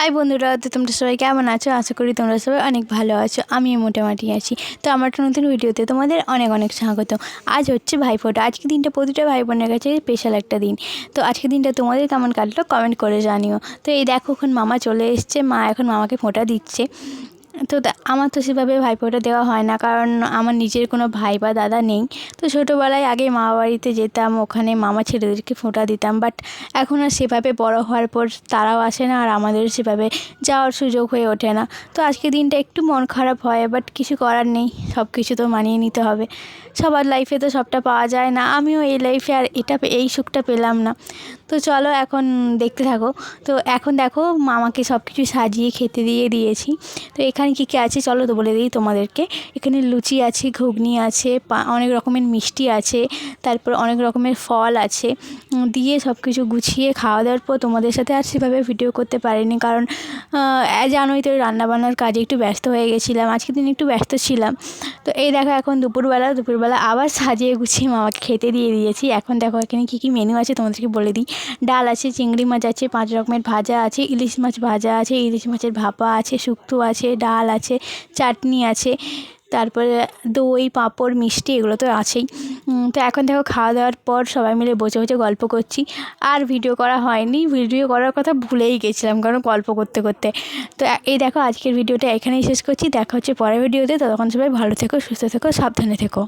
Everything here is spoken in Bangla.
হাই বন্ধুরা, তো তোমরা সবাই কেমন আছো? আশা করি তোমরা সবাই অনেক ভালো আছো। আমি মোটামুটি আছি। তো আমার নতুন ভিডিওতে তোমাদের অনেক অনেক স্বাগত। আজ হচ্ছে ভাইফোঁটা। আজকে দিনটা প্রতিটা ভাই বোনের কাছে স্পেশাল একটা দিন। তো আজকে দিনটা তোমাদের কেমন কাটলো? কমেন্ট করে জানিও। তো এই দেখো, এখন মামা চলে এসছে। মা এখন মামাকে ফোঁটা দিচ্ছে। তো আমার তো সেভাবে ভাইফোঁটা দেওয়া হয় না, কারণ আমার নিজের কোনো ভাই বা দাদা নেই। তো ছোটোবেলায় আগে মামা বাড়িতে যেতাম, ওখানে মামা ছেলেদেরকে ফোঁটা দিতাম বাট এখন আর সেভাবে বড় হওয়ার পর তারাও আসে না, আর আমাদের সেভাবে যাওয়ার সুযোগ হয়ে ওঠে না। তো আজকে দিনটা একটু মন খারাপ হয় বাট কিছু করার নেই সব কিছু তো মানিয়ে নিতে হবে। সবার লাইফে তো সবটা পাওয়া যায় না, আমিও এই লাইফে আর এটা, এই সুখটা পেলাম না। তো চলো এখন দেখতে থাকো। তো এখন দেখো মামাকে সব কিছু সাজিয়ে, খেতে দিয়ে দিয়েছি। তো এখানে কী কী আছে চলো তো বলে দিই তোমাদেরকে। এখানে লুচি আছে, ঘুগনি আছে অনেক রকমের মিষ্টি আছে, তারপর অনেক রকমের ফল আছে। দিয়ে সব কিছু গুছিয়ে খাওয়া দাওয়ার পর তোমাদের সাথে আর সেভাবে ভিডিও করতে পারিনি কারণ জানোই তো রান্নাবান্নার কাজে একটু ব্যস্ত হয়ে গেছিলাম আজকে দিন একটু ব্যস্ত ছিলাম। তো এই দেখো এখন দুপুরবেলা দুপুরবেলা আবার সাজিয়ে গুছিয়ে মামাকে খেতে দিয়ে দিয়েছি। এখন দেখো এখানে কী কী মেনু আছে তোমাদেরকে বলে দিই। ডাল আছে, চিংড়ি মাছ আছে, পাঁচ রকমের ভাজা আছে, ইলিশ মাছ ভাজা আছে, ইলিশ মাছের ভাপা আছে, শুক্তো আছে, ডাল আছে, চাটনি আছে, তারপরে দই, পাঁপড়, মিষ্টি এগুলো তো আছেই। তো এখন দেখো খাওয়া দাওয়ার পর সবাই মিলে বসে বসে গল্প করছি। আর ভিডিও করা হয়নি, ভিডিও করার কথা ভুলেই গেছিলাম কারণ গল্প করতে করতে। তো এই দেখো আজকের ভিডিওটা এখানেই শেষ করছি, দেখা হচ্ছে পরের ভিডিওতে, ততক্ষণ সবাই ভালো থেকো, সুস্থ থেকো, সাবধানে থেকো।